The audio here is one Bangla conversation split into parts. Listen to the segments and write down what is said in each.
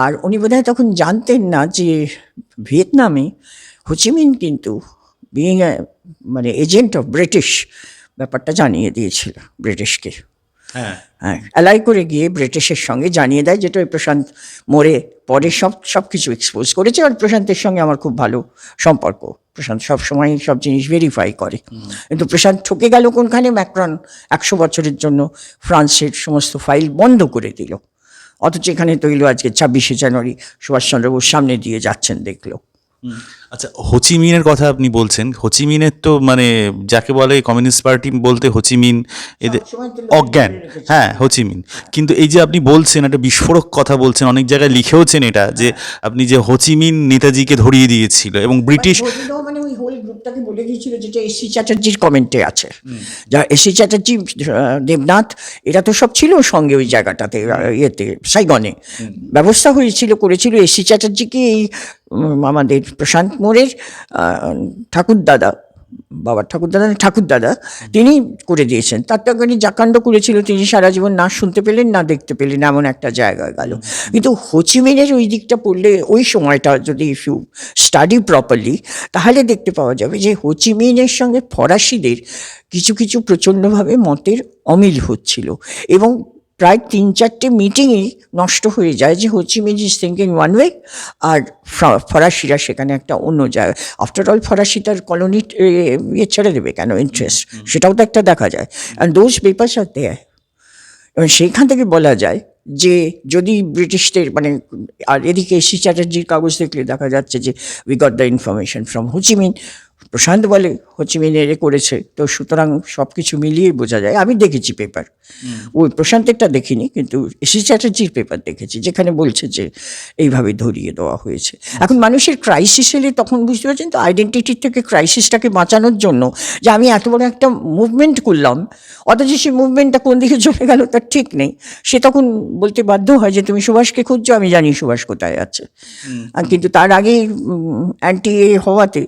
আর উনি বোধহয় তখন জানতেন না যে ভিয়েতনামে হোচিমিন কিন্তু বিইং মানে এজেন্ট অফ ব্রিটিশ ব্যাপারটা জানিয়ে দিয়েছিল ব্রিটিশকে। হ্যাঁ। হ্যাঁ অ্যালাই করে গিয়ে ব্রিটিশের সঙ্গে জানিয়ে দেয় যেটা ওই প্রশান্ত মোড়ে পরে সব সব কিছু এক্সপোজ করেছে আর প্রশান্তের সঙ্গে আমার খুব ভালো সম্পর্ক। প্রশান্ত সব সময় সব জিনিস ভেরিফাই করে। কিন্তু প্রশান্ত ঠকে গেল কোনখানে? ম্যাক্রন একশো বছরের জন্য ফ্রান্সের সমস্ত ফাইল বন্ধ করে দিল। অথচ এখানে তৈল আজকে ছাব্বিশে জানুয়ারি। সুভাষচন্দ্র বোস সামনে দিয়ে যাচ্ছেন দেখল। আচ্ছা হোচিমিনের কথা আপনি বলছেন। হোচিমিনের তো মানে যাকে বলে কমিউনিস্ট পার্টি বলতে হোচিমিন এদের অজ্ঞান। হ্যাঁ হোচিমিন কিন্তু এই যে আপনি বলছেন একটা বিস্ফোরক কথা বলছেন অনেক জায়গায় লিখেওছেন এটা যে আপনি যে হোচিমিন নেতাজিকে ধরিয়ে দিয়েছিল এবং ব্রিটিশ গ্রুপটাকে বলে দিয়েছিল যেটা এসি চ্যাটার্জির কমেন্টে আছে। যা এসি চ্যাটার্জি দেবনাথ এরা তো সব ছিল সঙ্গে ওই জায়গাটাতে ইয়েতে সাইগনে ব্যবস্থা হয়েছিল করেছিল এসি চ্যাটার্জিকে এই আমাদের প্রশান্ত মোড়ের ঠাকুরদাদা। বাবার ঠাকুরদাদা না ঠাকুরদাদা, তিনি করে দিয়েছেন। তার তো একখানি জাকাণ্ড করেছিল, তিনি সারা জীবন না শুনতে পেলেন, না দেখতে পেলেন, এমন একটা জায়গায় গেল। কিন্তু হোচিমিনের ওই দিকটা পড়লে ওই সময়টা যদি ইফ ইউ স্টাডি প্রপারলি তাহলে দেখতে পাওয়া যাবে যে হোচিমিনের সঙ্গে ফরাসিদের কিছু কিছু প্রচণ্ডভাবে মতের অমিল হচ্ছিল। এবং প্রায় তিন চারটে মিটিংই নষ্ট হয়ে যায় যে Ho Chi Minh is thinking one way আর ফরাসিরা সেখানে একটা অন্য জায়গায় আফটার অল ফরাসি তার কলোনি ইয়ে ছেড়ে দেবে কেন ইন্টারেস্ট সেটাও তো একটা দেখা যায়। অ্যান্ড দোজ পেপার্স আর দেয় এবং সেইখান থেকে বলা যায় যে যদি ব্রিটিশদের মানে আর এদিকে এসি চ্যাটার্জির কাগজ দেখলে দেখা যাচ্ছে যে we got the information from Ho Chi Minh Prashant বলে হোচিমিন এ করেছে। তো সুতরাং সব কিছু মিলিয়ে বোঝা যায়। আমি দেখেছি পেপার ওই প্রশান্তেরটা দেখিনি কিন্তু এসি চ্যাটার্জির পেপার দেখেছি যেখানে বলছে যে এইভাবে ধরিয়ে দেওয়া হয়েছে। এখন মানুষের ক্রাইসিস এলে তখন বুঝতে পারছেন তো আইডেন্টিটির থেকে ক্রাইসিসটাকে বাঁচানোর জন্য যে আমি এত বড় একটা মুভমেন্ট করলাম অথচ সেই মুভমেন্টটা কোন দিকে চলে গেল তার ঠিক নেই। সে তখন বলতে বাধ্য হয় যে তুমি সুভাষকে খুঁজছো আমি জানি সুভাষ কোথায় আছে। আর কিন্তু তার আগে অ্যান্টি এ হওয়াতে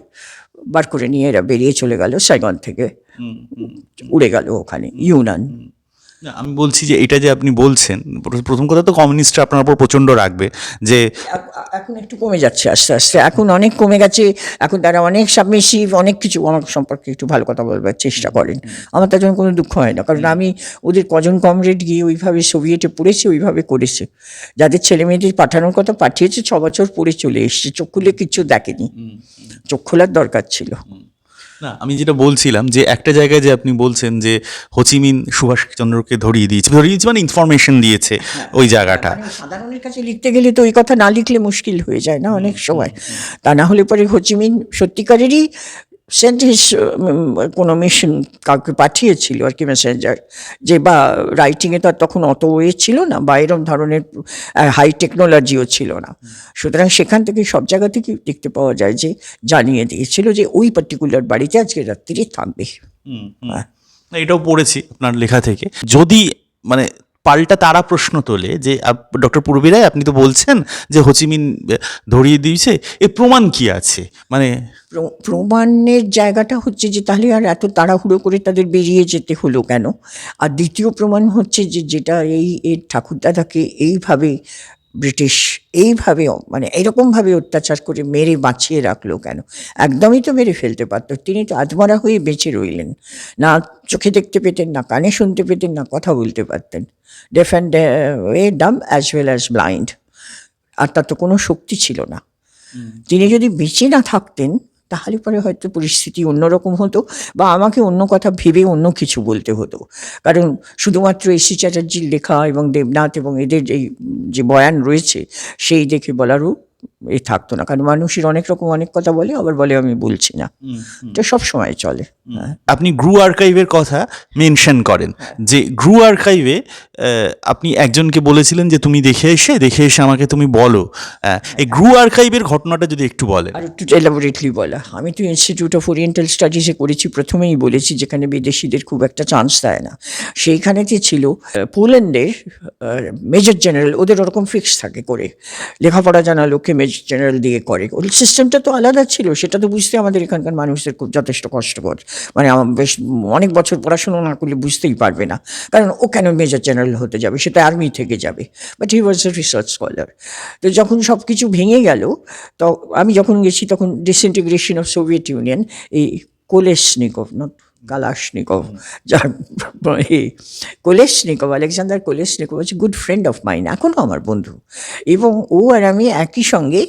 বার করে নিয়ে এরা বেরিয়ে চলে গেল সাইগন থেকে উড়ে গেল ওখানে ইউনান। না, আমি বলছি যে এটা যে আপনি বলছেন প্রথম কথা তো কমিউনিস্টরা আপনার উপর প্রচণ্ড রাখবে যে এখন একটু কমে যাচ্ছে আস্তে আস্তে। এখন অনেক কমে গেছে এখন তারা অনেক সাবমিসিভ অনেক কিছু। আমার সম্পর্কে একটু ভালো কথা বলবার চেষ্টা করেন। আমার তার জন্য কোনো দুঃখ হয় না। কারণ আমি ওদের কজন কমরেড গিয়ে ওইভাবে সোভিয়েটে পড়েছে ওইভাবে করেছে। যাদের ছেলে মেয়েদের পাঠানোর কথা পাঠিয়েছে ছ বছর পরে চলে এসছে। চোখ খুলে কিচ্ছু দেখেনি চোখ খোলার দরকার ছিল। না আমি যেটা বলছিলাম যে একটা জায়গায় যে আপনি বলছেন যে হচিমিন সুভাষচন্দ্রকে ধরিয়ে দিয়েছে ধরিয়ে দিয়েছে মানে ইনফরমেশন দিয়েছে ওই জায়গাটা। সাধারণের কাছে লিখতে গেলে তো ওই কথা না লিখলে মুশকিল হয়ে যায় না অনেক সময়। তা না হলে পরে হচিমিন সত্যিকারেরই সেন্ট হিস কোনো মিশন কাউকে পাঠিয়েছিল আর কি মেসেঞ্জার যে বা রাইটিংয়ে তো আর তখন অত ওয়ে ছিল না বা এরম ধরনের হাই টেকনোলজিও ছিল না। সুতরাং সেখান থেকে সব জায়গা থেকে দেখতে পাওয়া যায় যে জানিয়ে দিয়েছিল যে ওই পার্টিকুলার বাড়িতে আজকে রাত্রি থাকবে। হ্যাঁ। এটাও পড়েছি আপনার লেখা থেকে। যদি মানে পাল্টা তারা প্রশ্ন তোলে যে ডক্টর পূর্বীরায় আপনি তো বলছেন যে হোচিমিন ধরিয়ে দিয়েছে এ প্রমাণ কি আছে? মানে প্রমাণের জায়গাটা হচ্ছে যে, তাহলে আর এত তাড়াহুড়ো করে তাদের বেরিয়ে যেতে হলো কেন? আর দ্বিতীয় প্রমাণ হচ্ছে যে, যেটা এই এর ঠাকুরদাদাকে এইভাবে ব্রিটিশ এইভাবে মানে এরকমভাবে অত্যাচার করে মেরে বাঁচিয়ে রাখল কেন? একদমই তো মেরে ফেলতে পারত। তিনি তো আধমরা হয়ে বেঁচে রইলেন। না চোখে দেখতে পেতেন না কানে শুনতে পেতেন না কথা বলতে পারতেন। Deaf and way dumb as well as blind আর তার তো কোনো শক্তি ছিল না। তিনি যদি বেঁচে না থাকতেন তাহলে পরে হয়তো পরিস্থিতি অন্যরকম হতো বা আমাকে অন্য কথা ভেবে অন্য কিছু বলতে হতো। কারণ শুধুমাত্র এসি চ্যাটার্জির লেখা এবং দেবনাথ এবং এদের যে বয়ান রয়েছে, সেই দেখে বলারও এ থাকতো না। কারণ মানুষের অনেক রকম অনেক কথা বলে আবার বলে আমি বলছি না। এটা সব সময় চলে। হ্যাঁ। আপনি গ্রু আর্কাইভের কথা মেনশন করেন যে গ্রু আর্কাইভে আপনি একজনকে বলেছিলেন যে তুমি দেখে এসে দেখে এসে আমাকে তুমি বলো। এই গ্রু আর্কাইভের ঘটনাটা যদি একটু বলেন। আর একটু এলাবোরেটলি বলা। আমি তো ইনস্টিটিউট অফ ওরিয়েন্টাল স্টাডিজে করেছি প্রথমেই বলেছি যেখানে বিদেশিদের খুব একটা চান্স দেয় না। সেইখানেতে ছিল পোল্যান্ডের মেজর জেনারেল ওদের ওরকম ফিক্স থাকে করে। লেখাপড়া জানা লোককে মেজর জেনারেল দিয়ে করে। ওই সিস্টেমটা তো আলাদা ছিল, সেটা তো বুঝতে আমাদের এখানকার মানুষদের খুব যথেষ্ট কষ্টকর মানে বেশ অনেক বছর পড়াশোনা না করলে বুঝতেই পারবে না। কারণ ও কেন মেজর জেনারেল হতে যাবে? সেটা আর্মি থেকে যাবে। But he was a research scholar তো যখন সব কিছু ভেঙে গেল, তো আমি যখন গেছি তখন ডিসইন্টিগ্রেশন অফ সোভিয়েত ইউনিয়ন এই কোলেসনিকভ নট কালাশনিকভ এই কোলেসনিকভ আলেকজান্ডার কোলেসনিকভ হচ্ছে গুড ফ্রেন্ড অফ মাইন এখনও আমার বন্ধু। এবং ও আর আমি একই সঙ্গে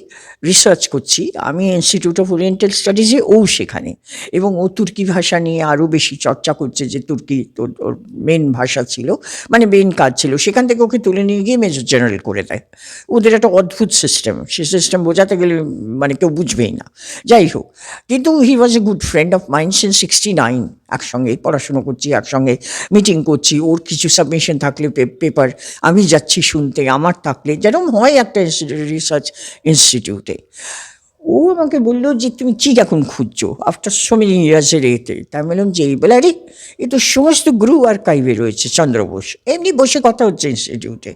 রিসার্চ করছি, আমি ইনস্টিটিউট অফ ওরিয়েন্টাল স্টাডিজে ও সেখানে। এবং ও তুর্কি ভাষা নিয়ে আরও বেশি চর্চা করছে যে তুর্কি তোর ওর মেন ভাষা ছিল মানে মেন কাজ ছিল। সেখান থেকে ওকে তুলে নিয়ে গিয়ে মেজর জেনারেল করে দেয়। ওদের একটা অদ্ভুত সিস্টেম সে সিস্টেম বোঝাতে গেলে মানে কেউ বুঝবেই না। যাই হোক, কিন্তু he was a good friend of mind since sixty nine একসঙ্গে পড়াশুনো করছি, একসঙ্গে মিটিং করছি, ওর কিছু সাবমিশন থাকলে পেপার আমি যাচ্ছি শুনতে, আমার থাকলে যেরকম হয় একটা রিসার্চ ইনস্টিটিউটে ও আমাকে বলল যে, তুমি কী এখন খুঁজছো? আফটার সো মেনি ইয়ার্সের এতে। তাই আমি বললাম যে এই বলে আরে এ তো সমস্ত গ্রু আর্কাইভে রয়েছে চন্দ্র বোস এমনি বসে কথা হচ্ছে ইনস্টিটিউটে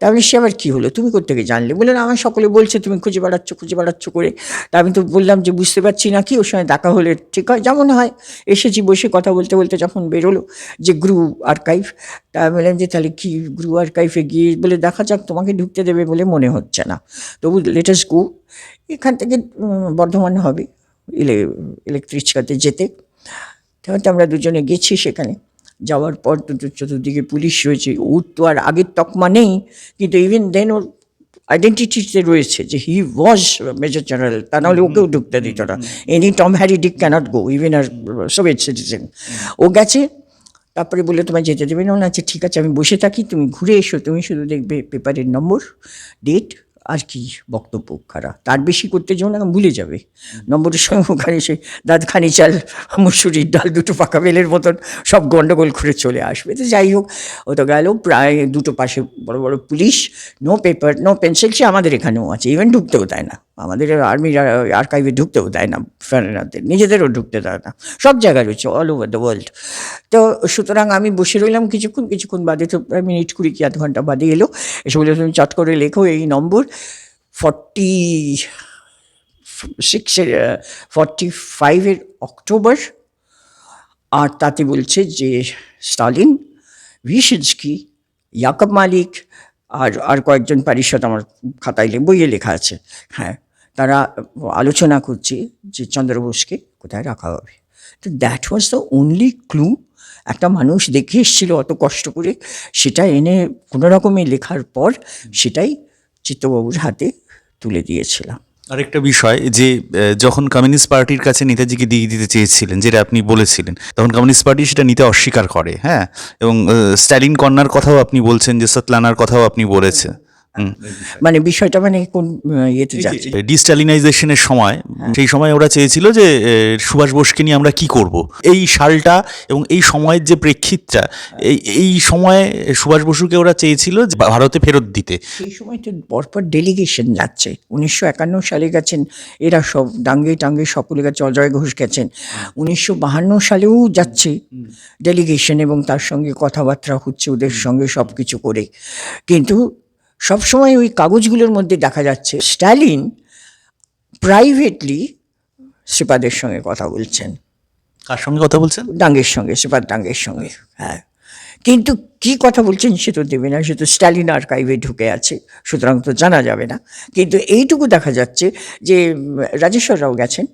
তাহলে সে আবার কী হলো? তুমি কোথেকে জানলে? বললেন আমার সকলে বলছে তুমি খুঁজে বেড়াচ্ছ খুঁজে বেড়াচ্ছ করে। তা আমি তো বললাম যে, বুঝতে পারছি না কি, ওর সঙ্গে দেখা হলে ঠিক হয়। যেমন হয়, এসেছি বসে কথা বলতে বলতে যখন বেরোলো যে, গ্রু আর্কাইভ তা আমি বললাম যে তাহলে কি গ্রু আর্কাইভে গিয়ে বলে দেখা যাক তোমাকে ঢুকতে দেবে বলে মনে হচ্ছে না। তবু লেটেস্ট গো এখান থেকে বর্ধমান হবে ইলে ইলেকট্রিক্যাতে যেতে। তাহলে তো আমরা দুজনে গেছি সেখানে। যাওয়ার পর তো চতুর্দিকে পুলিশ রয়েছে। ওর তো আর আগের তকমা নেই কিন্তু ইভেন দেন ওর আইডেন্টিটিতে রয়েছে যে হি ওয়াজ মেজর জেনারেল তা নাহলে ওকেও ঢুকতে দিত না। Any Tom Harry Dick cannot go even আর সোভিয়েত সিটিজেন ও গেছে তারপরে বলে তোমায় যেতে দেবে না? আচ্ছা ঠিক আছে, আমি বসে থাকি, তুমি ঘুরে এসো, তুমি শুধু দেখবে পেপারের নম্বর, ডেট আর কি বক্তব্য খারাপ তার বেশি করতে যাও না, ভুলে যাবে। নম্বরের সঙ্গে ওখানে সে দাঁতখানি চাল, মুসুরির ডাল, দুটো পাকা বেলের মতন সব গন্ডগোল করে চলে আসবে। তো যাই হোক, ও তো গেল, প্রায় দুটো পাশে বড় বড় police no paper no pencil সে আমাদের এখানেও আছে ইভেন ঢুকতেও দেয় না। আমাদের আর্মির আর্কাইভে ঢুকতেও দেয় না ফরেনারদের নিজেদেরও ঢুকতে দেয় না, সব জায়গায় রয়েছে অল ওভার দ্য ওয়ার্ল্ড তো সুতরাং আমি বসে রইলাম কিছুক্ষণ কিছুক্ষণ বাদে তো প্রায় মিনিট কুড়ি কি আধ ঘণ্টা বাদে এলো, এসে বলে তুমি চট করে লেখো এই নম্বর ফর্টি সিক্সের ফর্টি ফাইভের অক্টোবর, আর তাতে বলছে যে স্টালিন, ভিশিন্সকি, ইয়াকব মালিক, আর আর কয়েকজন পারিষদ আমার খাতায় বইয়ে লেখা আছে। হ্যাঁ তারা আলোচনা করছে যে চন্দ্র বোসকে কোথায় রাখা হবে। তো that was the only clue একটা মানুষ দেখে এসেছিল অত কষ্ট করে, সেটা এনে কোনো রকমে লেখার পর সেটাই চিত্তবাবুর হাতে তুলে দিয়েছিলাম। আরেকটা বিষয় যে যখন কমিউনিস্ট পার্টির কাছে নেতাজিকে দিয়ে দিতে চেয়েছিলেন, যেটা আপনি বলেছিলেন, তখন কমিউনিস্ট পার্টি সেটা নিতে অস্বীকার করে হ্যাঁ? এবং স্ট্যালিন কন্যার কথাও আপনি বলছেন, যে সতলানার কথাও আপনি বলেছেন। মানে বিষয়টা মানে কোন ইয়েতে যাচ্ছে? ডিস্টালিনাইজেশনের সময় সেই সময় ওরা চেয়েছিল যে সুভাষ বোসকে নিয়ে আমরা কি করব? এই সালটা এবং এই সময়ের যে প্রেক্ষিতটা এই এই সময়ে সুভাষ বসুকে ওরা চেয়েছিল যে ভারতে ফেরত দিতে। সেই সময় তো পরপর ডেলিগেশন যাচ্ছে। উনিশশো একান্ন সালে গেছেন এরা সব ডাঙ্গে টাঙ্গে সকলে গেছে অজয় ঘোষ গেছেন। উনিশশো বাহান্ন সালেও যাচ্ছে ডেলিগেশন এবং তার সঙ্গে কথাবার্তা হচ্ছে ওদের সঙ্গে সব কিছু করে। কিন্তু সবসময় ওই কাগজগুলোর মধ্যে দেখা যাচ্ছে। স্ট্যালিন প্রাইভেটলি শ্রীপাদের সঙ্গে কথা বলছেন। কার সঙ্গে কথা বলছেন? ডাঙ্গের সঙ্গে সুপার ডাঙ্গের সঙ্গে হ্যাঁ। কিন্তু কি কথা বলছেন সে তো দেবে না সে তো স্ট্যালিন আর্কাইভে ঢুকে আছে সুতরাং তো জানা যাবে না। কিন্তু এইটুকু দেখা যাচ্ছে যে উম, রাজেশ্বর রাও গেছেন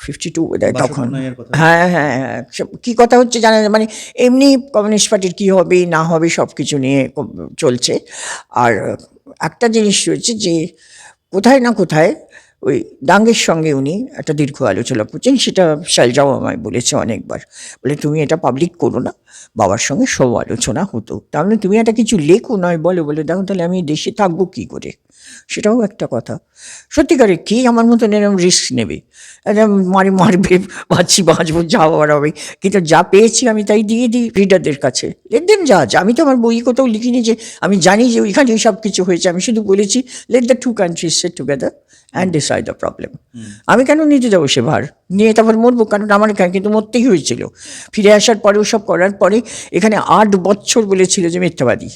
ফিফটি টু তখন। হ্যাঁ হ্যাঁ হ্যাঁ। সব- কি কথা হচ্ছে জানা মানে এমনি কমিউনিস্ট পার্টির কী হবে না হবে সব কিছু নিয়ে চলছে। আর একটা জিনিস রয়েছে যে কোথায় না কোথায় ওই ডাঙ্গের সঙ্গে উনি একটা দীর্ঘ আলোচনা করছেন, সেটা শালজাও আমায় বলেছে অনেকবার। বলে, তুমি এটা পাবলিক করো না, বাবার সঙ্গে সব আলোচনা হতো। তাহলে তুমি একটা কিছু লেখো নয় বলো, বলে, দেখো তাহলে আমি দেশে থাকব কী করে? সেটাও একটা কথা। সত্যিকারে কে আমার মতন এরকম রিস্ক নেবে? মারি মারবে বাঁচছি বাঁচবো, যা হওয়ার হবে। কিন্তু যা পেয়েছি আমি তাই দিয়ে দিই রিডারদের কাছে। লেট দেম যা আমি তো আমার বই কোথাও লিখিনি যে, আমি জানি যে ওইখানে সব কিছু হয়েছে। আমি শুধু বলেছি let the two countries set together and decide the problem আমি কেন নিতে যাব সে ভার? নিয়ে তারপর মরবো কারণ আমার এখানে কিন্তু মরতেই হয়েছিল। ফিরে আসার পরে সব করার পরে এখানে আট বছর বলেছিল যে মিথ্যাবাদী।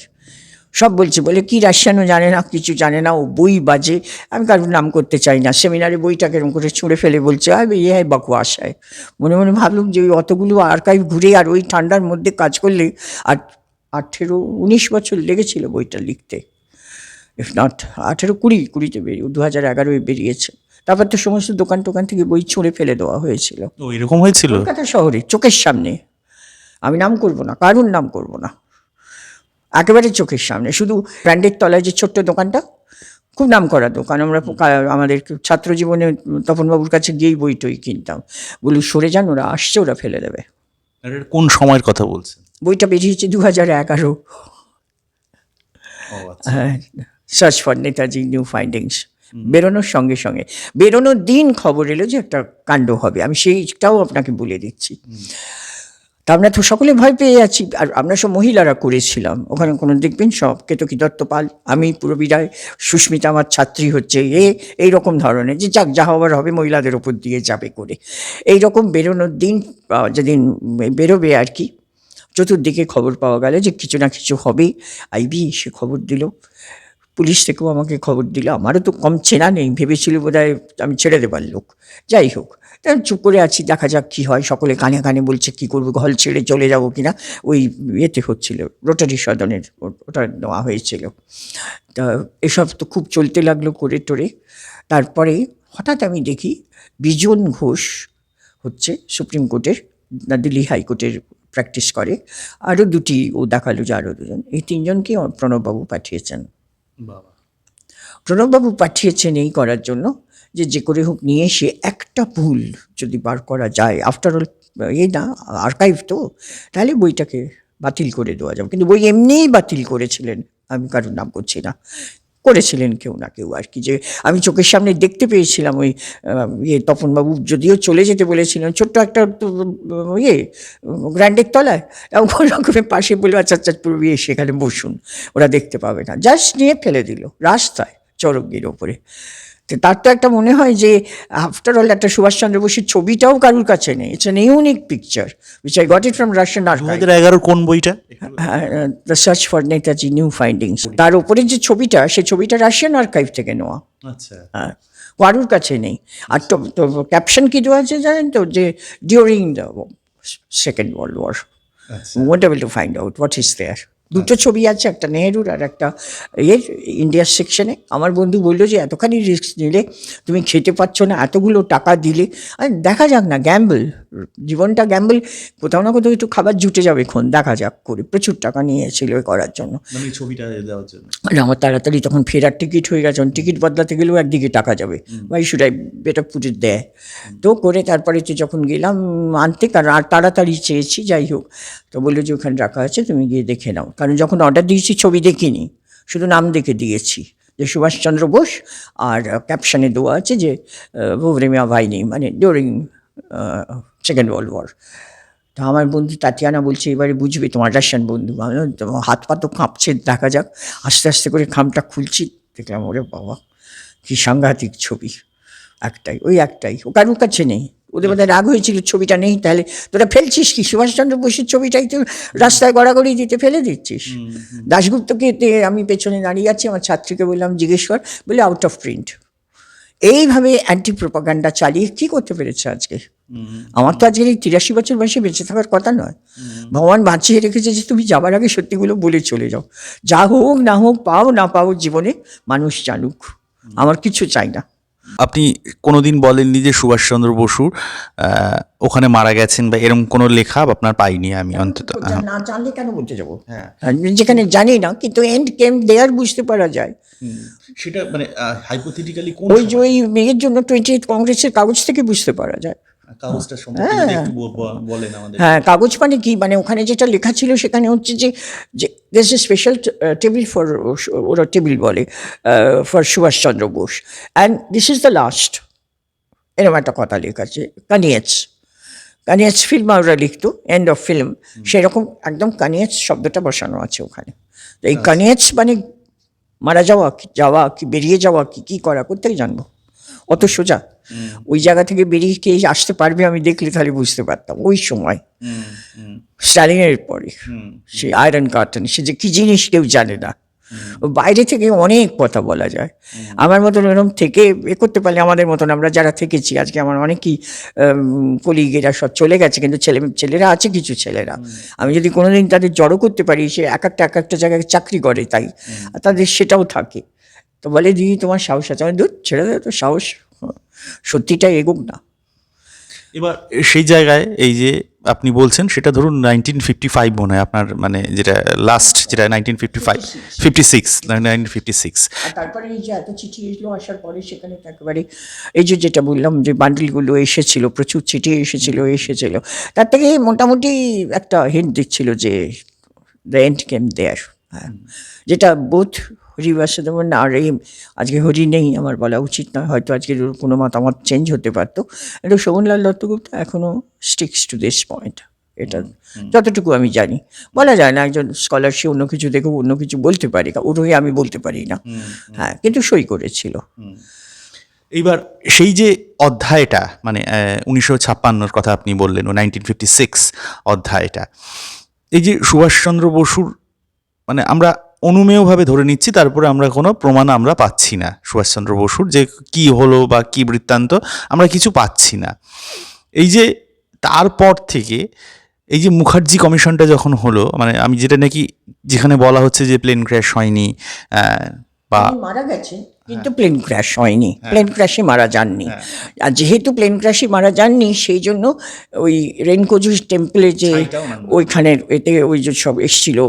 সব বলছে বলে কি রাশিয়ানও জানে না কিছু জানে না ও বই বাজে। আমি কারোর নাম করতে চাই না। সেমিনারে বইটা কেরম করে ছুঁড়ে ফেলে বলছে আয় ইয়ে হয় বকওয়াস হয় মনে মনে ভাবলুম যে ওই অতগুলো আর্কাইভ ঘুরে আর ওই ঠান্ডার মধ্যে কাজ করলে আর আঠেরো উনিশ বছর লেগেছিল বইটা লিখতে। ইফ নট আঠেরো কুড়ি কুড়িতে বেরিয়ে দু হাজার এগারোয় বেরিয়েছে। তারপর তো সমস্ত দোকান টোকান থেকে বই ছুঁড়ে ফেলে দেওয়া হয়েছিল। এরকম হয়েছিল? কলকাতা শহরে চোখের সামনে। আমি নাম করব না কারুর নাম করব না। একেবারে চোখের সামনে শুধু ব্র্যান্ডের তলায় যে ছোট্ট দোকানটা খুব নাম করা দোকান। আমরা আমাদের ছাত্র জীবনে তপনবাবুর কাছে গিয়েই বই টই কিনতাম। বলি সরে যান ওরা আসছে ওরা ফেলে দেবে। কোন সময়ের কথা বলছেন? বইটা বেরিয়েছে দু হাজার এগারো হ্যাঁ। Search for Netaji new findings বেরোনোর সঙ্গে সঙ্গে। বেরোনোর দিন খবর এলো যে একটা কাণ্ড হবে। আমি সেইটাও আপনাকে বলে দিচ্ছি। তা আমরা তো সকলে ভয় পেয়ে আছি। আর আমরা সব মহিলারা করেছিলাম। ওখানে কোনো দেখবেন সব কেতকী দত্ত পাল আমি পুরো বিদায় সুস্মিতা আমার ছাত্রী হচ্ছে। এ এই রকম ধরনের। যে যাক যা হবার হবে মহিলাদের ওপর দিয়ে যাবে করে। এই রকম বেরোনোর দিন যেদিন বেরোবে আর কি চতুর্দিকে খবর পাওয়া গেল যে কিছু না কিছু হবে। আইবি সে খবর দিল। পুলিশ থেকেও আমাকে খবর দিল। আমারও তো কম চেনা নেই, ভেবেছিল বোধ আমি ছেড়ে দেবার লোক। যাই হোক তা আমি চুপ করে আছি, দেখা যাক কী হয়। সকলে কানে কানে বলছে, কী করব হল ছেড়ে চলে যাব কি না ওই ইয়েতে হচ্ছিল, রোটারি সদনের, ওটা নেওয়া হয়েছিল। তা এসব তো খুব চলতে লাগল করে টোরে তারপরে হঠাৎ আমি দেখি বিজন ঘোষ হচ্ছে সুপ্রিম কোর্টের, না দিল্লি হাইকোর্টের প্র্যাকটিস করে। আরও দুটি ও দেখাল যে আরও দুজন। এই তিনজনকে প্রণববাবু পাঠিয়েছেন। বাবা। প্রণববাবু পাঠিয়েছেন এই করার জন্য যে যে করে হোক নিয়ে এসে একটা ভুল যদি বার করা যায় আফটার অল এই না আর্কাইভ তো, তাহলে বইটাকে বাতিল করে দেওয়া যাবে। কিন্তু বই এমনিই বাতিল করেছিলেন, আমি কারোর নাম করছি না। করেছিলেন কেউ না কেউ আর কি যে আমি চোখের সামনে দেখতে পেয়েছিলাম ওই ইয়ে তপনবাবু যদিও চলে যেতে বলেছিলেন, ছোট্ট একটা ইয়ে গ্র্যান্ডের তলায় এবং কোনো রকমের পাশে বলে আচ্ছা আচ্ছা ইয়ে সেখানে বসুন, ওরা দেখতে পাবে না। জাস্ট নিয়ে ফেলে দিল, রাস্তায় চরকির ওপরে। তার তো একটা মনে হয় যে আফটার অল একটা সুভাষচন্দ্র বসুর ছবিটাও কারুর কাছে নেই। It's an unique picture which I got it from Russian archive হাজার এগারোর কোন বইটা? The search for Netaji new findings তার উপরে যে ছবিটা সে ছবিটা রাশিয়ান আর্কাইভ থেকে নেওয়া। আচ্ছা। হ্যাঁ কারুর কাছে নেই। আর তো তো ক্যাপশন কি দেওয়া আছে জানেন তো? যে during the second world war able to find out what is there দুটো ছবি আছে একটা নেহেরুর আর একটা ইয়ের ইন্ডিয়ার সেকশনে আমার বন্ধু বলল যে এতখানি রিস্ক নিলে তুমি খেতে পারছ না এতগুলো টাকা দিলে। আর দেখা যাক না গ্যাম্বল জীবনটা গ্যাম্বল কোথাও না কোথাও একটু খাবার জুটে যাবে ক্ষণ দেখা যাক করে। প্রচুর টাকা নিয়েছিল করার জন্য। মানে ছবিটা দেওয়ার জন্য? আমার তাড়াতাড়ি তখন ফেরার টিকিট হয়ে গেছে টিকিট বদলাতে গেলেও একদিকে টাকা যাবে। ভাই শুডাই বেটা পুটে দেয় তো করে তারপরে তো যখন গেলাম আনতে কারণ আর তাড়াতাড়ি চেয়েছি যাই হোক। তো বলল যে ওখানে রাখা আছে তুমি গিয়ে দেখে নাও। কারণ যখন অর্ডার দিয়েছি ছবি দেখিনি। শুধু নাম দেখে দিয়েছি। যে সুভাষচন্দ্র বোস আর ক্যাপশনে দেওয়া আছে যে ভোভরেমিয়া ভাইনি মানে ডিউরিং সেকেন্ড ওয়ার্ল্ড ওয়ার। তা আমার বন্ধু তাতিয়ানা বলছে এবারে বুঝবে তোমার রাশিয়ান বন্ধু। আমি হাত পা তো কাঁপছে দেখা যাক। আস্তে আস্তে করে খামটা খুলছি দেখলাম ওরে বাবা কি সাংঘাতিক ছবি। একটাই ওই একটাই। ও কারুর কাছে নেই। ওদের মধ্যে রাগ হয়েছিল ছবিটা নেই তাহলে তোরা ফেলছিস কি? সুভাষচন্দ্র বসুর ছবিটাই তো রাস্তায় গড়াগড়ি দিতে ফেলে দিচ্ছিস। দাশগুপ্তকে আমি পেছনে দাঁড়িয়ে আছি আমার ছাত্রীকে বললাম জিজ্ঞেস কর। বলে আউট অফ প্রিন্ট এইভাবে অ্যান্টি প্রোপাগান্ডা চালিয়ে কি করতে পেরেছে আজকে? আমার তো আজকে এই তিরাশি বছর বয়সে বেঁচে থাকার কথা নয়। ভগবান বাঁচিয়ে রেখেছে যে তুমি যাবার আগে সত্যিগুলো বলে চলে যাও। যা হোক না হোক পাও না পাও জীবনে মানুষ জানুক আমার কিছু চাই না। আপনি কোনোদিন বলেননি যে সুভাষচন্দ্র বসুর ওখানে মারা গেছেন বা এরকম কোনো লেখা আপনার পাইনি আমি অন্তত। হ্যাঁ। না জানলে কেন বলতে যাব? হ্যাঁ। যেখানে জানি না কিন্তু এন্ড কেম দেয়ার বুঝতে পারা যায়। সেটা মানে হাইপোথেটিক্যালি কোন ওই যে ওই মেয়ের জন্য টোয়েন্টি এইট কংগ্রেসের কাগজ থেকে বুঝতে পারা যায়। কাগজটা সম্পর্কে একটু ব- ব- বলেন আমাদের। হ্যাঁ কাগজ মানে কি? মানে ওখানে যেটা লেখা ছিল সেখানে হচ্ছে যে যে দেশ এ স্পেশাল টেবিল ফর ওরা টেবিল বলে for Subhash Chandra Bose and this is the last এরকম একটা কথা লেখা আছে। কানিয়েচ কানিয়েচ ফিল্ম ওরা লিখতো এন্ড অফ ফিল্ম সেরকম একদম কানিয়েচ শব্দটা বসানো আছে ওখানে। তো এই কানিয়েচ মানে মারা যাওয়া কি যাওয়া কি বেরিয়ে যাওয়া কি কি করা কোথেকে জানব। অত সোজা। ওই জায়গা থেকে বেরিয়ে কে আসতে পারবে আমি দেখলে তাহলে বুঝতে পারতাম। ওই সময়। স্টালিনের পরে। সে আয়রন কার্টন, সে যে কি জিনিস কেউ জানে না। বাইরে থেকে অনেক কথা বলা যায়। আমার মতন এরকম থেকে এ করতে পারলে আমাদের মতন আমরা যারা থেকেছি, আজকে আমার অনেকই কলিগেরা সব চলে গেছে, কিন্তু ছেলে, ছেলেরা আছে কিছু ছেলেরা। আমি যদি কোনোদিন তাদের জড়ো করতে পারি, সে এক একটা এক একটা জায়গায় চাকরি করে তাই। তাদের সেটাও থাকে। তো বলে দিদি তোমার সাহস আছে। আমি দূর ছেড়ে দেয় তো সাহস সত্যিটা এগোক না। এবার সেই জায়গায় এই যে আপনি বলছেন সেটা ধরুন নাইনটিন ফিফটি ফাইভ মনে হয় আপনার মানে যেটা লাস্ট যেটা nineteen fifty five fifty six nineteen fifty six তারপরে এই যে এত চিঠি এলো আসার পরে সেখানে একেবারে এই যে যেটা বললাম যে বান্ডিলগুলো এসেছিল প্রচুর চিঠি এসেছিল এসেছিল তার থেকে মোটামুটি একটা হিন্ট দিচ্ছিল যে দ্য এন্ড কেম দেয়ার হ্যাঁ যেটা বোধ হরি বাসুদেবন আর এই আজকে হরি নেই আমার বলা উচিত নয়। হয়তো আজকে কোনো মতামত চেঞ্জ হতে পারতো। কিন্তু শোভনলাল দত্তগুপ্ত এখনও স্টিক্স টু দিস পয়েন্ট এটা যতটুকু আমি জানি। বলা যায় না একজন স্কলারশিপ অন্য কিছু দেখে অন্য কিছু বলতে পারি। ওর হয়ে আমি বলতে পারি না। হ্যাঁ কিন্তু সই করেছিল। এইবার সেই যে অধ্যায়টা মানে উনিশশো ছাপ্পান্নর কথা আপনি বললেন ও নাইনটিন ফিফটি সিক্স অধ্যায়টা। এই যে সুভাষচন্দ্র বসুর মানে আমরা অনুমেয়ভাবে ধরে নিচ্ছি, তারপরে আমরা কোনো প্রমাণ আমরা পাচ্ছি না। সুভাষচন্দ্র বসুর যে কি হলো বা কি বৃত্তান্ত আমরা কিছু পাচ্ছি না। এই যে তারপর থেকে এই যে মুখার্জি কমিশনটা যখন হলো মানে আমি যেটা নাকি যেখানে বলা হচ্ছে যে প্লেন ক্র্যাশ হয়নি বা মারা গেছেন কিন্তু প্লেন ক্র্যাশ হয়নি। প্লেন ক্র্যাশে মারা যাননি। আর যেহেতু প্লেন ক্র্যাশে মারা যাননি সেই জন্য ওই রেনকোজু টেম্পলে যে ওইখানের এতে ওই যে সব এসছিল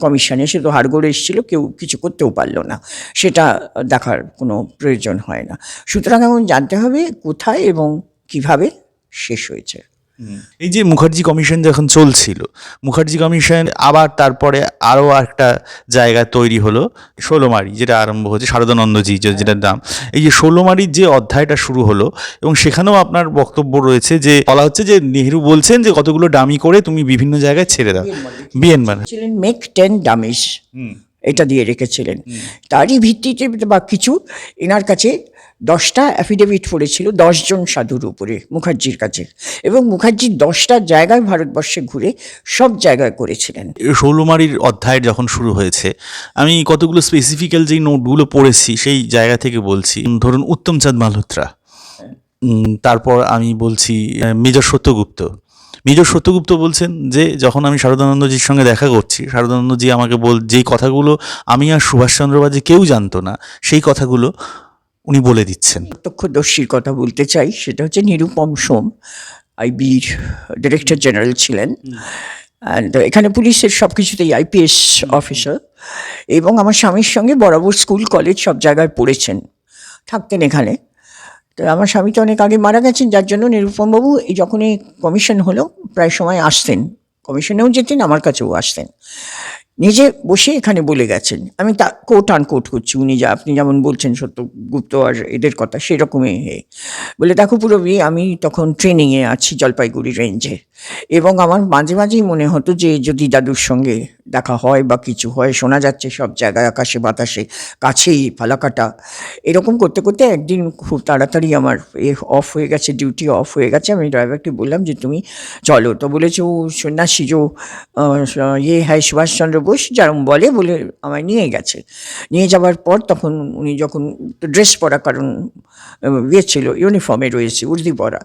কমিশনে সে তো হাড়গোড় এসছিল কেউ কিছু করতেও পারল না। সেটা দেখার কোনো প্রয়োজন হয় না। সুতরাং এমন জানতে হবে কোথায় এবং কীভাবে শেষ হয়েছে। এই যে মুখার্জি কমিশন যখন চলছিল মুখার্জি কমিশন আবার তারপরে আরও একটা জায়গা তৈরি হলো ষোলোমারি যেটা আরম্ভ হচ্ছে শারদানন্দজি যেটার নাম। এই যে ষোলোমারির যে অধ্যায়টা শুরু হলো এবং সেখানেও আপনার বক্তব্য রয়েছে যে বলা হচ্ছে যে নেহেরু বলছেন যে কতগুলো ডামি করে তুমি বিভিন্ন জায়গায় ছেড়ে দাও। বিএন মানে ছিলেন মেক টেন ডামিস এটা দিয়ে রেখেছিলেন। তারই ভিত্তিতে বা কিছু এনার কাছে দশটা অ্যাফিডেভিট পড়েছিল, দশজন সাধুর উপরে, মুখার্জির কাছে। এবং মুখার্জি দশটা জায়গায় ভারতবর্ষে ঘুরে সব জায়গায় করেছিলেন। ষোলোমারির অধ্যায় যখন শুরু হয়েছে, আমি কতগুলো স্পেসিফিক্যাল যেই নোটগুলো পড়েছি, সেই জায়গা থেকে বলছি। ধরুন উত্তমচাঁদ মালহোত্রা। তারপর আমি বলছি মেজর সত্যগুপ্ত। মেজর সত্যগুপ্ত বলছেন যে, যখন আমি শারদানন্দজির সঙ্গে দেখা করছি, শারদানন্দজি আমাকে বল, যেই কথাগুলো আমি আর সুভাষচন্দ্র বাজে কেউ জানতো না, সেই কথাগুলো উনি বলে দিচ্ছেন। প্রত্যক্ষদর্শীর কথা বলতে চাই সেটা হচ্ছে নিরুপম সোম আইবির ডিরেক্টর জেনারেল ছিলেন। অ্যান্ড এখানে পুলিশের সব কিছুতেই আইপিএস অফিসার এবং আমার স্বামীর সঙ্গে বরাবর স্কুল কলেজ সব জায়গায় পড়েছেন থাকতেন এখানে। তো আমার স্বামী তো অনেক আগে মারা গেছেন যার জন্য নিরুপমবাবু এই যখনই কমিশন হলো প্রায় সময় আসতেন। কমিশনেও যেতেন আমার কাছেও আসতেন। নিজে বসে এখানে বলে গেছেন। আমি তা কোট আন কোট করছি, উনি যা, আপনি যেমন বলছেন সত্যগুপ্ত আর এদের কথা সেরকমই হে। বলে, দেখো পুরবি, আমি তখন ট্রেনিংয়ে আছি জলপাইগুড়ি রেঞ্জে এবং আমার মাঝে মাঝেই মনে হতো যে, যদি দাদুর সঙ্গে দেখা হয় বা কিছু হয়, শোনা যাচ্ছে সব জায়গায় আকাশে বাতাসে, কাছেই ফালাকাটা। এরকম করতে করতে একদিন খুব তাড়াতাড়ি আমার এ অফ হয়ে গেছে ডিউটি অফ হয়ে গেছে। আমি ড্রাইভারকে বললাম যে, তুমি চলো। তো বলেছে, ও সন্ন্যাসী, যে ইয়ে হ্যাঁ সুভাষচন্দ্র বোস যেরকম বলে বলে আমায় নিয়ে গেছে। নিয়ে যাওয়ার পর তখন উনি যখন ড্রেস পরা, কারণ ইয়ে ছিল ইউনিফর্মে রয়েছে, উর্দি পরা।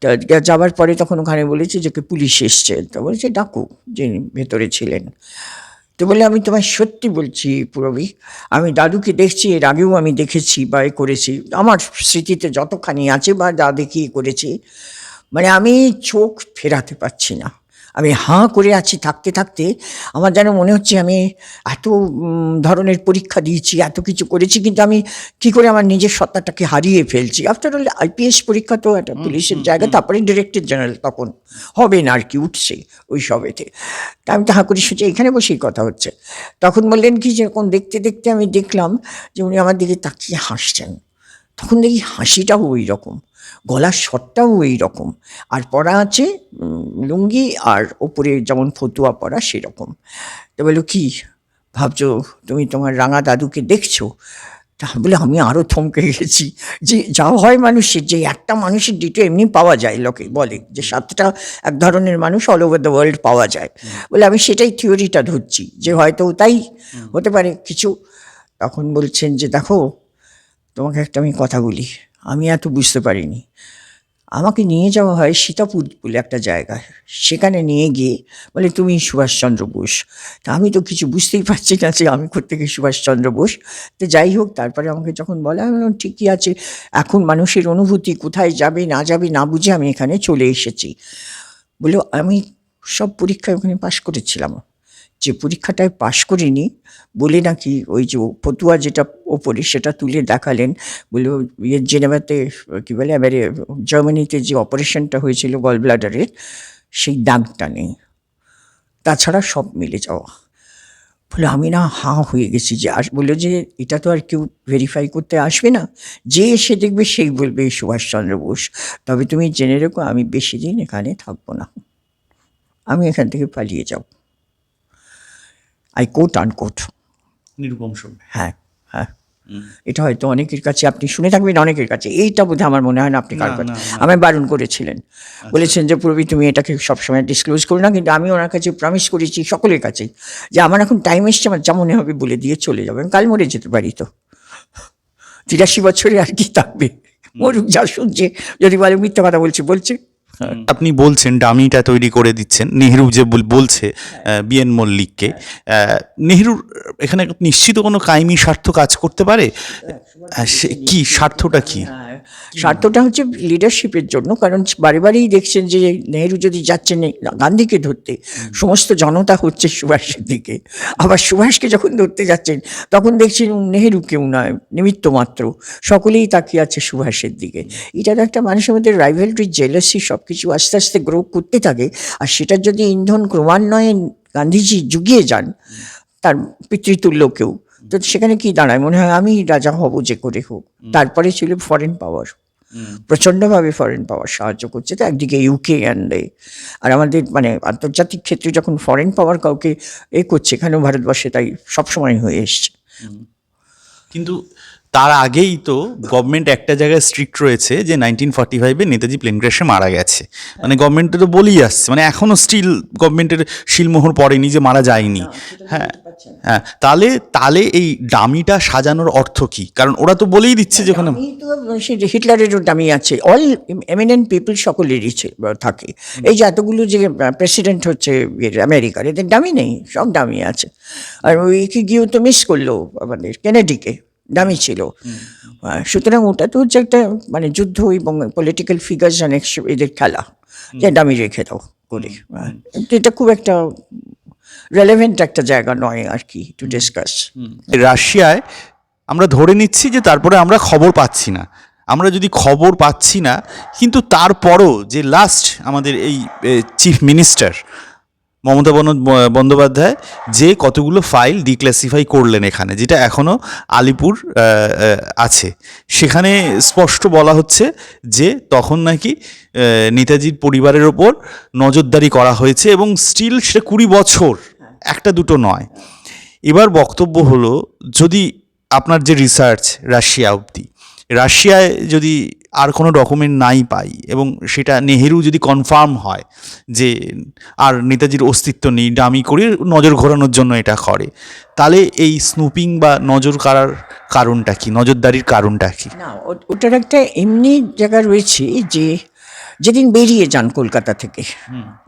তা যাওয়ার পরে তখন ওখানে বলেছে যে পুলিশ এসছে? তো বলেছে, ডাকু, যিনি ভেতরে ছিলেন। তো বলে, আমি তোমায় সত্যি বলছি, পুরবি, আমি দাদুকে দেখছি, এর আগেও আমি দেখেছি বা এ করেছি। আমার স্মৃতিতে যতখানি আছে বা যা দেখি করেছি মানে আমি চোখ ফেরাতে পারছি না। আমি হাঁ করে আছি থাকতে থাকতে আমার যেন মনে হচ্ছে আমি এত ধরনের পরীক্ষা দিয়েছি এত কিছু করেছি কিন্তু আমি কি করে আমার নিজের সত্তাটাকে হারিয়ে ফেলছি? আফটার অল আইপিএস পরীক্ষা তো একটা পুলিশের জায়গা তারপরে ডিরেক্টর জেনারেল তখন হবে না আর কি উঠছে ওই সবেতে। তা আমি তো হাঁ করে শুনছি এখানে বসেই কথা হচ্ছে। তখন বললেন কি যেরকম দেখতে দেখতে আমি দেখলাম যে উনি আমার দিকে তাকিয়ে হাসছেন। তখন দেখি হাসিটাও ওই রকম। গলার স্বরটাও ওই রকম। আর পরা আছে লুঙ্গি আর ওপরে যেমন ফতুয়া পরা সেরকম। তো বলল কি? ভাবছ তুমি তোমার রাঙা দাদুকে দেখছ? তা বলে আমি আরও থমকে গেছি। যে যা হয় মানুষের যে একটা মানুষের ডিটো এমনি পাওয়া যায় লোকে বলে যে সাতটা এক ধরনের মানুষ অল ওভার দ্য ওয়ার্ল্ড পাওয়া যায়। বলে আমি সেটাই থিওরিটা ধরছি যে হয়তো তাই হতে পারে কিছু। তখন বলছেন যে দেখো তোমাকে একটা আমি কথা বলি। আমি এত বুঝতে পারিনি। আমাকে নিয়ে যাওয়া হয় সীতাপুর বলে একটা জায়গা সেখানে নিয়ে গিয়ে বলে, তুমি সুভাষচন্দ্র বোস। তা আমি তো কিছু বুঝতেই পারছি না যে আমি থেকে সুভাষচন্দ্র বোস। তো যাই হোক, তারপরে আমাকে যখন বলা ঠিকই আছে, এখন মানুষের অনুভূতি কোথায় যাবে, না যাবে, না বুঝে আমি এখানে চলে এসেছি। বলে, আমি সব পরীক্ষায় ওখানে পাশ করেছিলাম। যে পরীক্ষাটায় পাশ করিনি, বলে নাকি ওই যে ফতুয়া যেটা ওপরে সেটা তুলে দেখালেন, বলে ইয়ে জেনেভাতে, কী বলে, এবারে জার্মানিতে যে অপারেশনটা হয়েছিল গল ব্লাডারের সেই দাগটা নেই। তাছাড়া সব মিলে যাওয়া। বলে আমি না হাঁ হয়ে গেছি যে আস বলল যে এটা তো আর কেউ ভেরিফাই করতে আসবে না, যে এসে দেখবে সেই বলবে সুভাষচন্দ্র বোস। তবে তুমি জেনে রেখো আমি বেশি দিন এখানে থাকব না। আমি এখান থেকে পালিয়ে যাব। I quote unquote Nirupam হ্যাঁ হ্যাঁ। এটা হয়তো অনেকের কাছে আপনি শুনে থাকবেন অনেকের কাছে। এইটা বোধহয় আমার মনে হয় না আপনি কার কাছে আচ্ছা। আমায় বারণ করেছিলেন। বলেছেন যে পূর্বী তুমি এটাকে সবসময় ডিসক্লোজ করো না কিন্তু আমি ওনার কাছে প্রমিস করেছি সকলের কাছেই যে আমার এখন টাইম এসছে আমার যা মনে হবে বলে দিয়ে চলে যাবে। আমি কাল মরে যেতে পারি তো। তিরাশি বছরে আর কি থাকবে? মরুক যা শুনছে যদি বলে মিথ্যা কথা বলছে বলছে। আপনি বলছেন ডামিটা তৈরি করে দিচ্ছেন নেহরু যে বলছে বিএন মল্লিককে। আহ, নেহরুর এখানে নিশ্চিত কোনো কায়েমি স্বার্থ কাজ করতে পারে? সে কি স্বার্থটা কি? হ্যাঁ, স্বার্থটা হচ্ছে লিডারশিপের জন্য কারণ বারে বারেই দেখছেন যে নেহেরু যদি যাচ্ছেন গান্ধীকে ধরতে সমস্ত জনতা হচ্ছে সুভাষের দিকে। আবার সুভাষকে যখন ধরতে যাচ্ছেন তখন দেখছেন নেহেরু কেউ নয় নিমিত্ত মাত্র সকলেই তাকিয়ে আছে সুভাষের দিকে। এটা তো একটা মানুষের মধ্যে রাইভেলরি জেলাসি সব কিছু আস্তে আস্তে গ্রো করতে থাকে আর সেটার যদি ইন্ধন ক্রমান্বয়ে গান্ধীজি জুগিয়ে যান তার পিতৃতুল্য কেউ তো সেখানে কি দাঁড়ায়? মনে হয় আমি রাজা হব যে করে হোক। তারপরে ছিল ফরেন পাওয়ার প্রচণ্ডভাবে ফরেন পাওয়ার সাহায্য করছে। তো একদিকে ইউকে অ্যান্ড আর আমাদের মানে আন্তর্জাতিক ক্ষেত্রে যখন ফরেন পাওয়ার কাউকে এ করছে এখানেও ভারতবর্ষে তাই সবসময় হয়ে এসছে। কিন্তু তার আগেই তো গভর্নমেন্ট একটা জায়গায় স্ট্রিক্ট রয়েছে যে নাইনটিন ফর্টি ফাইভে নেতাজি প্লেন ক্র্যাশে মারা গেছে। মানে গভর্নমেন্টে তো বলেই আসছে। মানে এখনও স্টিল গভর্নমেন্টের শিলমোহর পড়েনি যে মারা যায়নি। হ্যাঁ হ্যাঁ তাহলে তাহলে এই ডামিটা সাজানোর অর্থ কি? কারণ ওরা তো বলেই দিচ্ছে যেখানে হিটলারেরও দামি আছে। অল এমিনেন্ট পিপল সকলেরই থাকে। এই যে এতগুলো যে প্রেসিডেন্ট হচ্ছে আমেরিকার এদের দামি নেই সব দামি আছে। আর ওই কি গিয়েও তো মিস করল আমাদের কেনেডিকে দামি ছিল। সুতরাং ওটা তো হচ্ছে একটা মানে যুদ্ধ এবং পলিটিক্যাল ফিগার্স অনেক এদের খেলা। যে দামি রেখে দাও করে। এটা খুব একটা রেলেভেন্ট একটা জায়গা নয় আর কি টু ডিসকাস রাশিয়ায় আমরা ধরে নিচ্ছি যে তারপরে আমরা খবর পাচ্ছি না। আমরা যদি খবর পাচ্ছি না কিন্তু তারপরও যে লাস্ট আমাদের এই চিফ মিনিস্টার মমতা বন্দ- বন্দ্যোপাধ্যায় যে কতগুলো ফাইল ডিক্লাসিফাই করলেন এখানে, যেটা এখনও আলিপুর আছে। সেখানে স্পষ্ট বলা হচ্ছে যে তখন নাকি নেতাজির পরিবারের ওপর নজরদারি করা হয়েছে এবং স্টিল সেটা কুড়ি বছর, একটা দুটো নয়। এবার বক্তব্য হলো, যদি আপনার যে রিসার্চ রাশিয়া অবধি, রাশিয়ায় যদি আর কোনো ডকুমেন্ট নাই পাই এবং সেটা নেহেরু যদি কনফার্ম হয় যে আর নেতাজির অস্তিত্ব নেই ডামি করে নজর ঘোরানোর জন্য এটা করে তাহলে এই স্নুপিং বা নজর কাড়ার কারণটা কি? নজরদারির কারণটা কি? না ওটার একটা এমনি জায়গা রয়েছে যে যেদিন বেরিয়ে যান কলকাতা থেকে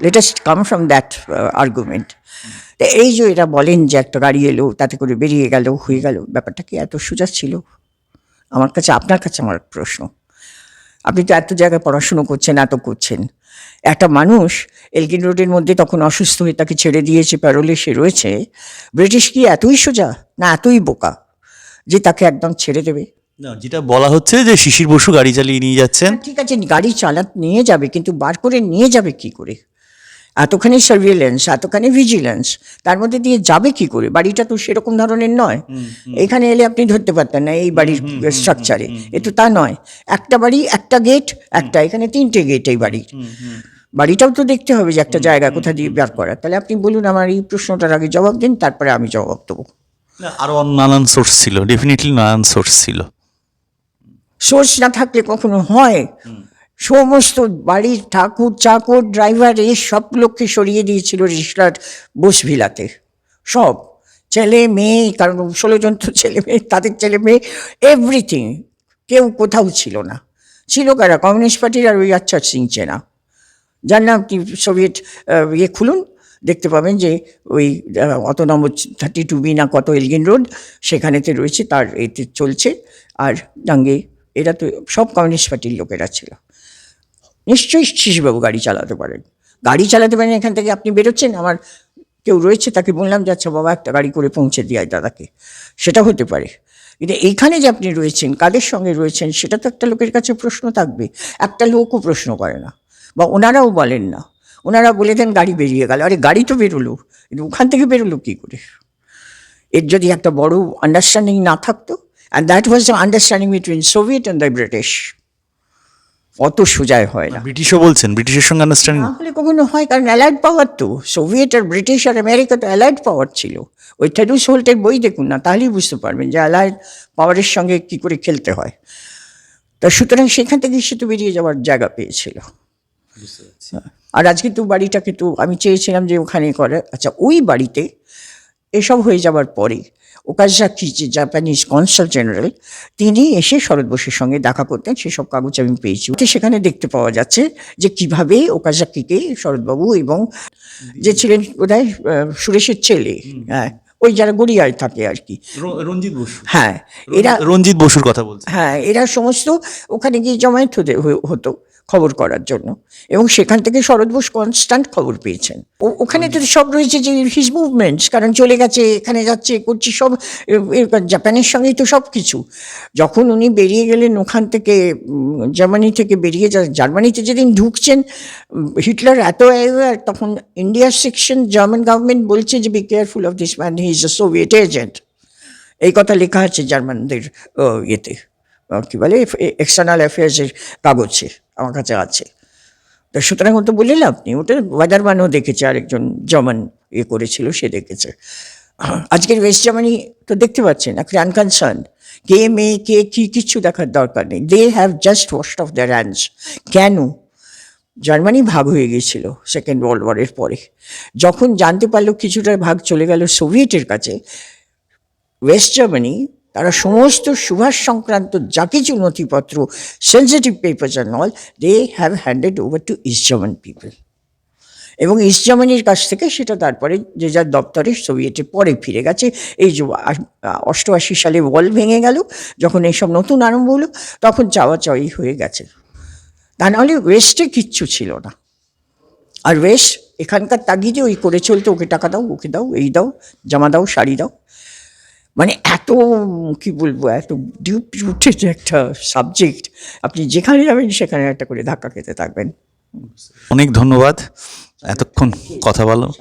latest come from that argument তো এই যে এরা বলেন যে একটা গাড়ি এলো তাতে করে বেরিয়ে গেল হয়ে গেল ব্যাপারটা কি এত সোজা ছিল? আমার কাছে আপনার কাছে আমার প্রশ্ন। আপনি তো এত জায়গায় পড়াশুনো করছেন এত করছেন। একটা মানুষ এলগিন রোডের মধ্যে তখন অসুস্থ হয়ে তাকে ছেড়ে দিয়েছে প্যারোলে সে রয়েছে। ব্রিটিশ কি এতই সোজা না এতই বোকা যে তাকে একদম ছেড়ে দেবে? না যেটা বলা হচ্ছে যে শিশির বসু গাড়ি চালিয়ে নিয়ে যাচ্ছেন। ঠিক আছে গাড়ি চালা নিয়ে যাবে কিন্তু বার করে নিয়ে যাবে কি করে? এতখানি সার্ভিলেন্স এতখানি ভিজিলেন্স তার মধ্যে দিয়ে যাবে কি করে? বাড়িটা তো সেরকম ধরনের নয়। এখানে এলে আপনি ধরতে পারতেন না এই বাড়ির স্ট্রাকচারে এ তো তা নয়। একটা বাড়ি একটা গেট একটা এখানে তিনটে গেট এই বাড়ির। বাড়িটাও তো দেখতে হবে যে একটা জায়গা কোথা দিয়ে বের করা। তাহলে আপনি বলুন আমার এই প্রশ্নটার আগে জবাব দিন তারপরে আমি জবাব দেবো। না আরও নানান সোর্স ছিল ডেফিনেটলি নানান সোর্স ছিল। সোর্স না থাকলে কখনো হয়। সমস্ত বাড়ির ঠাকুর, চাকর ড্রাইভার এই সব লোককে সরিয়ে দিয়েছিল রিসলার বসভিলাতে। সব। ছেলে, মেয়ে, কারণ ষোলো জন তো ছেলে মেয়ে, তাদের ছেলে মেয়ে এভরিথিং কেউ কোথাও ছিল না। ছিল কারা? কমিউনিস্ট পার্টির আর ওই আচ্ছা সিং চেনা। যার নাম আপনি সোভিয়েত ইয়ে খুলুন। দেখতে পাবেন যে ওই অত নম্বর থার্টি টু বি না কত এলগিন রোড, সেখানেতে রয়েছে, তার এতে চলছে। আর ডাঙ্গে এরা তো সব কমিউনিস্ট পার্টির লোকেরা ছিল। নিশ্চয়ই শিশুবাবু গাড়ি চালাতে পারেন। গাড়ি চালাতে পারেন, এখান থেকে আপনি বেরোচ্ছেন, আমার কেউ রয়েছে, তাকে বললাম যে আচ্ছা বাবা, একটা গাড়ি করে পৌঁছে দিয়ে দাদাকে। সেটা হতে পারে। কিন্তু এইখানে যে আপনি রয়েছেন, কাদের সঙ্গে রয়েছেন, সেটা তো একটা লোকের কাছে প্রশ্ন থাকবে। একটা লোকও প্রশ্ন করে না, বা ওনারাও বলেন না। ওনারা বলে দেন, গাড়ি বেরিয়ে গেল। আরে, গাড়ি তো বেরোলো, কিন্তু ওখান থেকে বেরোলো কী করে? এর যদি একটা বড় আন্ডারস্ট্যান্ডিং না থাকতো and that was the understanding between Soviet and the British অত সোজায় হয় না। ব্রিটিশও বলছেন ব্রিটিশের সঙ্গে আন্ডারস্ট্যান্ডিং তাহলে কখনো হয় কারণ অ্যালাইড পাওয়ার তো সোভিয়েত আর ব্রিটিশ আর আমেরিকা তো অ্যালাইড পাওয়ার ছিল। ওই থেডুস হোল্টের বই দেখুন না তাহলেই বুঝতে পারবেন যে অ্যালাইড পাওয়ারের সঙ্গে কী করে খেলতে হয়। তা সুতরাং সেখান থেকে সে তো বেরিয়ে যাওয়ার জায়গা পেয়েছিল। আর আজকে তো বাড়িটাকে তো আমি চেয়েছিলাম যে ওখানে করে। আচ্ছা ওই বাড়িতে এসব হয়ে যাওয়ার পরে ওকাজাকি যে জাপানিজ কনসাল জেনারেল তিনি এসে শরৎ বসুর সঙ্গে দেখা করতেন। সেসব কাগজ আমি পেয়েছি। সেখানে দেখতে পাওয়া যাচ্ছে যে কীভাবে ওকাজাকিকে শরৎবাবু এবং যে ছিলেন বোধহয় সুরেশের ছেলে হ্যাঁ ওই যারা গড়িয়ায় থাকে আর কি। রঞ্জিত বসু। হ্যাঁ এরা রঞ্জিত বসুর কথা বলছেন। হ্যাঁ এরা সমস্ত ওখানে গিয়ে জমায়েত হতে হতো। খবর করার জন্য। এবং সেখান থেকে শরৎ বোস কনস্ট্যান্ট খবর পেয়েছেন। ওখানে তো সব রয়েছে যে হিজ মুভমেন্টস কারণ চলে গেছে এখানে যাচ্ছে করছি সব জাপানের সঙ্গেই তো সব কিছু। যখন উনি বেরিয়ে গেলেন ওখান থেকে জার্মানি থেকে বেরিয়ে যা জার্মানিতে যেদিন ঢুকছেন হিটলার এত aware, তখন ইন্ডিয়ার সেকশন জার্মান গভর্নমেন্ট বলছে যে be careful of this man he is a Soviet agent এই কথা লেখা আছে জার্মানদের ইয়েতে কী বলে এক্সটার্নাল অ্যাফেয়ার্সের কাগজে। আমার কাছে আছে। তো সুতরাং ও তো বললেন, আপনি ওটা ওয়াদারম্যানও দেখেছে, আরেকজন জমান ইয়ে করেছিল, সে দেখেছে। আজকের ওয়েস্ট জার্মানি তো দেখতে পাচ্ছেন একটা আনকনসার্ন কে মেয়ে কে কি কিচ্ছু দেখার দরকার নেই। They have just washed off their hands কেন? জার্মানি ভাগ হয়ে গিয়েছিল সেকেন্ড ওয়ার্ল্ড ওয়ারের পরে। যখন জানতে পারল কিছুটা ভাগ চলে গেল সোভিয়েটের কাছে, ওয়েস্ট জার্মানি তারা সমস্ত সুভাষ সংক্রান্ত যা কিছু নথিপত্র sensitive papers and all they have handed over to East German people এবং ইস্ট জার্মানির কাছ থেকে সেটা তারপরে যে যার দপ্তরে সোভিয়েটে পরে ফিরে গেছে, এই যে অষ্টআশি সালে ওয়াল ভেঙে গেল, যখন এইসব নতুন আরম্ভ হলো, তখন চাওয়া চাওয়ি হয়ে গেছে। তা নাহলে ওয়েস্টে কিচ্ছু ছিল না। আর ওয়েস্ট এখানকার তাগিদে ওই করে চলতে, ওকে টাকা দাও, ওকে দাও, এই দাও, জামা দাও, শাড়ি দাও। মানে এত, কি বলব, এত ডিপ রুটেড একটা সাবজেক্ট আপনি যেখানে যাবেন সেখানে একটা করে ধাক্কা খেতে থাকবেন। অনেক ধন্যবাদ। এতক্ষণ কথা বলো।